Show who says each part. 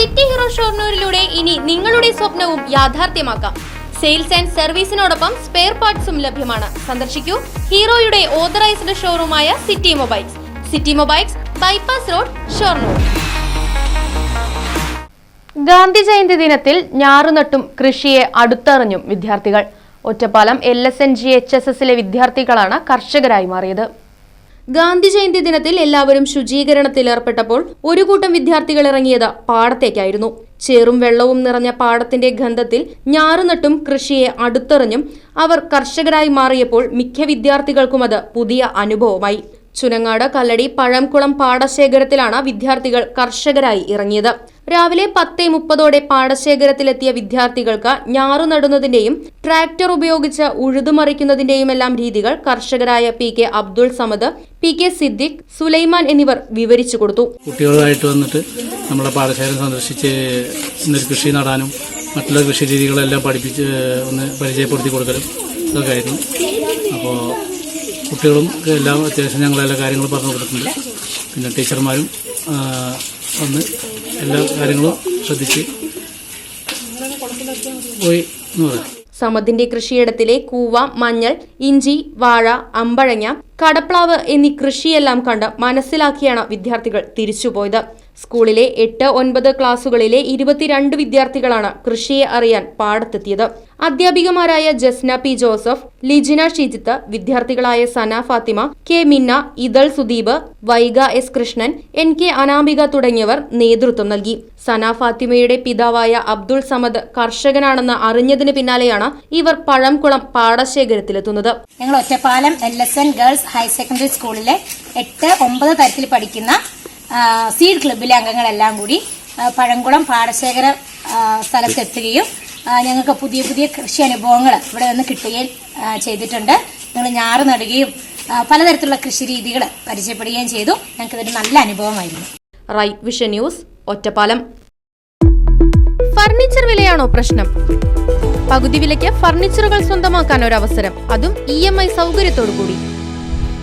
Speaker 1: City hero ഷോർണൂരിലൂടെ ഇനി നിങ്ങളുടെ സ്വപ്നവും യാഥാർത്ഥ്യമാക്കാം. സെയിൽസ് ആൻഡ് സർവീസിനോടൊപ്പം സ്പെയർ പാർട്സും ലഭ്യമാണ്. സന്ദർശിക്കൂ ഹീറോയുടെ authorised ഷോറൂമായ city mobiles. City mobiles bypass road Shoranur. Gandhi Jayanti ദിനത്തിൽ ഞാറുനട്ടും കൃഷിയെ അടുത്തറിഞ്ഞും വിദ്യാർത്ഥികൾ. Ottapalam L S N G H S എസിലെ വിദ്യാർത്ഥികളാണ് കർഷകരായി മാറിയത്. ഗാന്ധി ജയന്തി ദിനത്തിൽ എല്ലാവരും ശുചീകരണത്തിൽ ഏർപ്പെട്ടപ്പോൾ ഒരു കൂട്ടം വിദ്യാർത്ഥികൾ ഇറങ്ങിയത് പാടത്തേക്കായിരുന്നു. ചേറും വെള്ളവും നിറഞ്ഞ പാടത്തിന്റെ ഗന്ധത്തിൽ ഞാറുനട്ടും കൃഷിയെ അടുത്തെറിഞ്ഞും അവർ കർഷകരായി മാറിയപ്പോൾ മിക്ക വിദ്യാർത്ഥികൾക്കും അത് പുതിയ അനുഭവമായി. ചുനങ്ങാട് കല്ലടി പഴംകുളം പാടശേഖരത്തിലാണ് വിദ്യാർത്ഥികൾ കർഷകരായി ഇറങ്ങിയത്. രാവിലെ പത്തേ മുപ്പതോടെ പാടശേഖരത്തിലെത്തിയ വിദ്യാർത്ഥികൾക്ക് ഞാറു നടുന്നതിന്റെയും ട്രാക്ടർ ഉപയോഗിച്ച് ഉഴുതുമറിക്കുന്നതിന്റെയും എല്ലാം രീതികൾ കർഷകരായ P K Abdul Samad P K Siddique Sulaiman എന്നിവർ വിവരിച്ചു കൊടുത്തു.
Speaker 2: കുട്ടികളുമായിട്ട് വന്നിട്ട് നമ്മളെ പാടശേഖരം സന്ദർശിച്ച് നെൽകൃഷി കൃഷി നടാനും മറ്റുള്ള കൃഷി രീതികളെല്ലാം പഠിപ്പിച്ച് ഒന്ന് പരിചയപ്പെടുത്തി കൊടുക്കലും ഇതൊക്കെ ആയിരുന്നു. അപ്പോൾ കുട്ടികളും എല്ലാം അത്യാവശ്യം ഞങ്ങൾ എല്ലാ കാര്യങ്ങളും പറഞ്ഞു കൊടുത്തിട്ടുണ്ട്. പിന്നെ ടീച്ചർമാരും വന്ന് എല്ലാ കാര്യങ്ങളും ശ്രദ്ധിച്ച് പോയി എന്ന് പറയാം.
Speaker 1: സമദിന്റെ കൃഷിയിടത്തിലെ കൂവ മഞ്ഞൾ ഇഞ്ചി വാഴ അമ്പഴങ്ങ കടപ്ലാവ് എന്നീ കൃഷിയെല്ലാം കണ്ട് മനസ്സിലാക്കിയാണ് വിദ്യാർത്ഥികൾ തിരിച്ചുപോയത്. സ്കൂളിലെ എട്ട് ഒൻപത് ക്ലാസുകളിലെ ഇരുപത്തിരണ്ട് വിദ്യാർത്ഥികളാണ് കൃഷിയെ അറിയാൻ പാടത്തെത്തിയത്. അധ്യാപികമാരായ Jasna P Joseph Lijina Shijith വിദ്യാർത്ഥികളായ Sana Fathima K Minna Ithal Sudeep Vaiga S Krishnan N K Anamika തുടങ്ങിയവർ നേതൃത്വം നൽകി. സന ഫാത്തിമയുടെ പിതാവായ അബ്ദുൾ സമദ് കർഷകനാണെന്ന് അറിഞ്ഞതിന് പിന്നാലെയാണ് ഇവർ പഴംകുളം പാടശേഖരത്തിലെത്തുന്നത്.
Speaker 3: ഞങ്ങൾ Ottapalam L S N girls higher secondary സ്കൂളിലെ എട്ട് ഒമ്പത് തരത്തിൽ പഠിക്കുന്ന സീഡ് ക്ലബിലെ അംഗങ്ങളെല്ലാം കൂടി പഴങ്കുളം പഴംകുളം പാടശേഖര സ്ഥലത്തെത്തുകയും ഞങ്ങൾക്ക് പുതിയ പുതിയ കൃഷി അനുഭവങ്ങൾ ഇവിടെ നിന്ന് കിട്ടുകയും ചെയ്തിട്ടുണ്ട്. ഞങ്ങൾ ഞാറ് നടുകയും പലതരത്തിലുള്ള കൃഷി രീതികൾ പരിചയപ്പെടുകയും ചെയ്തു. ഞങ്ങൾക്ക് ഇതൊരു നല്ല അനുഭവമായിരുന്നു.
Speaker 1: Right vision news Ottapalam. Furniture വിലയാണോ പ്രശ്നം? പകുതി വിലയ്ക്ക് ഫർണിച്ചറുകൾ സ്വന്തമാക്കാൻ ഒരു അവസരം അതും ഇ എം ഐ സൗകര്യത്തോടു കൂടി